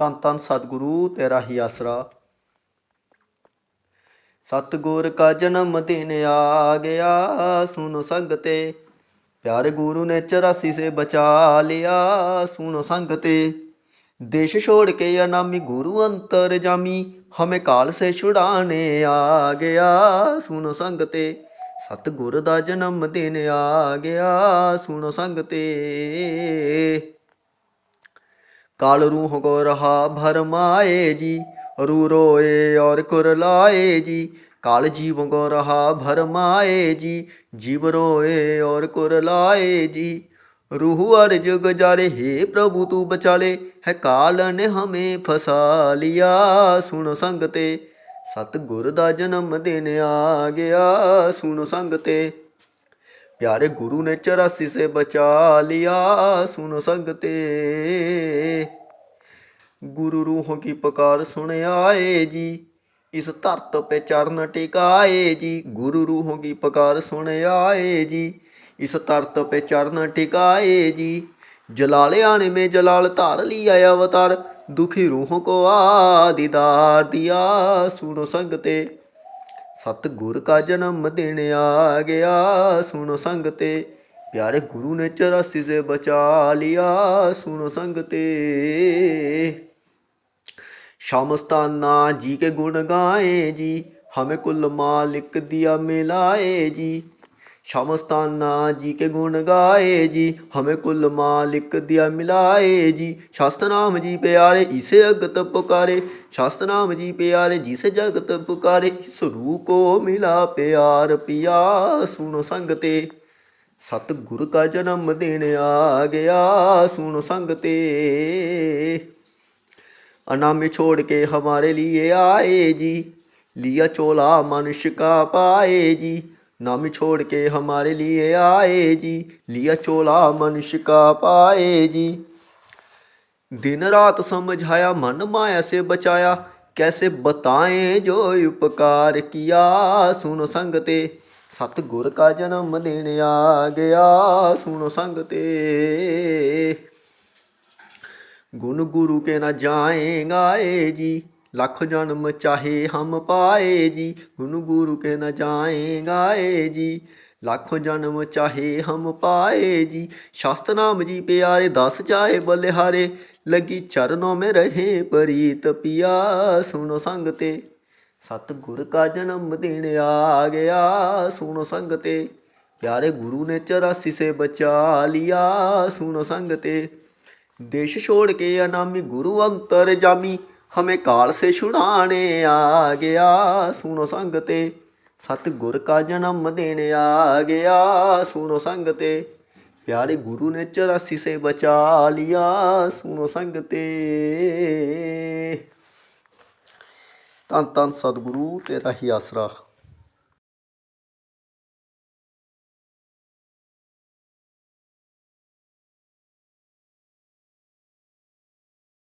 ਤਨ ਤਨ ਸਤਿਗੁਰੂ ਤੇਰਾ ਹੀ ਆਸਰਾ। ਸਤਿਗੁਰ ਕਾ ਜਨਮ ਦਿਨ ਆ ਗਿਆ ਸੁਨੋ ਸੰਗਤੇ। ਪਿਆਰੇ ਗੁਰੂ ਨੇ 84 ਸੇ ਬਚਾ ਲਿਆ ਸੁਨੋ ਸੰਗਤੇ। ਦੇਸ਼ ਛੋੜ ਕੇ ਅਨਾਮੀ, ਗੁਰੂ ਅੰਤਰ ਜਾਮੀ, ਹਮੇ ਕਾਲ ਸੇ ਛੁਡਾਣੇ ਆ ਗਿਆ ਸੁਨੋ ਸੰਗਤੇ। ਸਤਗੁਰ ਦਾ ਜਨਮ ਦਿਨ ਆ ਗਿਆ ਸੁਨੋ ਸੰਗਤੇ। काल रूह को रहा भरमाए जी रू रोए और कुरलाए जी काल जीव को रहा भरमाए जी जीव रोए और कुरलाए जी रूह अर्ज गुजारे हे प्रभु तू बचा ले है काल ने हमें फंसा लिया सुनो संगते सतगुर दा जन्म दिन आ गया सुनो संगते प्यारे गुरु ने चौरासी से बचा लिया सुनो संगते गुरु रूहों की पुकार सुन आए जी इस धरत पे चरण टिकाए जी गुरु रूहों की पुकार सुन आए जी इस धरत पे चरण टिकाए जी जलाल आने में जलाल धार लिया अवतार दुखी रूहों को आदिदार दिया सुनो संगते ਸਤ ਗੁਰ ਕਾ ਜਨਮ ਦਿਨ ਆ ਗਿਆ। ਸੁਣੋ ਸੰਗਤੇ, ਪਿਆਰੇ ਗੁਰੂ ਨੇ 84 ਸੇ ਬਚਾ ਲਿਆ। ਸੁਣੋ ਸੰਗਤੇ। ਸ਼ਾਮਸਤਾਨਾ ਜੀ ਕੇ ਗੁਣ ਗਾਏ ਜੀ, ਹਮੇ ਕੁਲ ਮਾਲਿਕ ਦਿਆ ਮਿਲਾਏ ਜੀ। शामस्ताना जी के गुण गाए जी। हमें कुल मालिक दिया मिलाए जी। शास्त्र नाम जी प्यारे, इसे अगत पुकारे। शास्त्र नाम जी प्यारे, जिसे जगत पुकारे। इस रूह को मिला प्यार, पिया सुनो संगते। सतगुरु का जन्म दिन आ गया, सुनो संगते। अनामी छोड़ के हमारे लिए आए जी। लिया चोला मनुष्य का पाए जी। नामी छोड़ के हमारे लिए आए जी लिया चोला मनुष्य का पाए जी दिन रात समझाया मन माया से बचाया कैसे बताएं जो उपकार किया सुनो संगते सतगुर का जन्म दिन आ गया सुनो ਲੱਖ ਜਨਮ ਚਾਹੇ ਹਮ ਪਾਏ ਜੀ, ਹੁਣ ਗੁਰੂ ਕੇ ਨਾ ਜਾਏ ਗਾਏ ਜੀ। ਲੱਖ ਜਨਮ ਚਾਹੇ ਹਮ ਪਾਏ ਜੀ, ਸ਼ਾਸਤ ਨਾਮ ਜੀ ਪਿਆਰੇ, ਦਸ ਚਾਹੇ ਬਲਿਹਾਰੇ। ਲੱਗੀ ਚਰਨੋਂ ਮੇ ਰਹੇ ਪ੍ਰੀਤ ਪਿਆ, ਸੁਣੋ ਸੰਗ ਤੇ ਸਤ ਗੁਰ ਕਾ ਜਨਮ ਦਿਨ ਆ ਗਿਆ, ਸੁਣੋ ਸੰਗ ਤੇ ਪਿਆਰੇ ਗੁਰੂ ਨੇ 84 ਸੇ ਬਚਾ ਲਿਆ, ਸੁਣੋ ਸੰਗ ਤੇ ਦੇਸ਼ ਛੋੜ ਕੇ ਅਨਾਮੀ ਗੁਰੂ ਅੰਤਰ ਜਾਮੀ। ਹਮੇ ਕਾਲ ਸੇ ਛੁਡਾਣੇ ਆ ਗਿਆ। ਸੁਣੋ ਸੰਗ ਤੇ ਸਤ ਗੁਰ ਕਾ ਜਨਮ ਦੇਣ ਆ ਗਿਆ। ਸੁਣੋ ਸੰਗ ਤੇ, ਪਿਆਰੇ ਗੁਰੂ ਨੇ 84 ਸੇ ਬਚਾ ਲਿਆ। ਸੁਣੋ ਸੰਗ ਤੇ। ਤਨ ਤਨ ਸਤਿਗੁਰੂ, ਤੇਰਾ ਹੀ ਆਸਰਾ।